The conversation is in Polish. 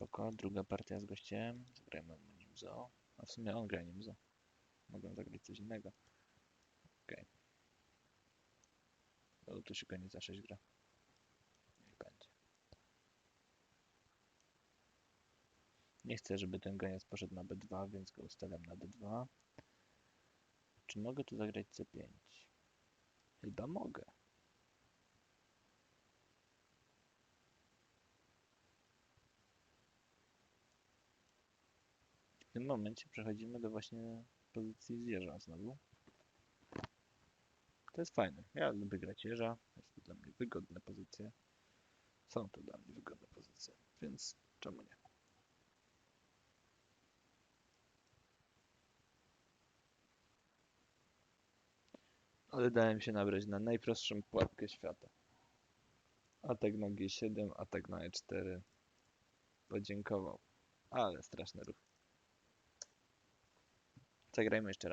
Spoko, druga partia z gościem. Zagrajmy Nimzo. A w sumie on gra Nimzo. Mogę zagrać coś innego. Okej. Okay. Tu się koniec za 6 gra. Niech będzie. Nie chcę, żeby ten goniec poszedł na B2, więc go ustawiam na D2. Czy mogę tu zagrać C5? Chyba mogę. Tym momencie przechodzimy do właśnie pozycji zwierza znowu. To jest fajne. Ja lubię grać jeża. Jest to dla mnie wygodne pozycje. Są to dla mnie wygodne pozycje, więc czemu nie? Ale dałem się nabrać na najprostszą pułapkę świata. Atak na G7, atak na E4. Podziękował. Ale straszny ruch. Instagram, Instagram.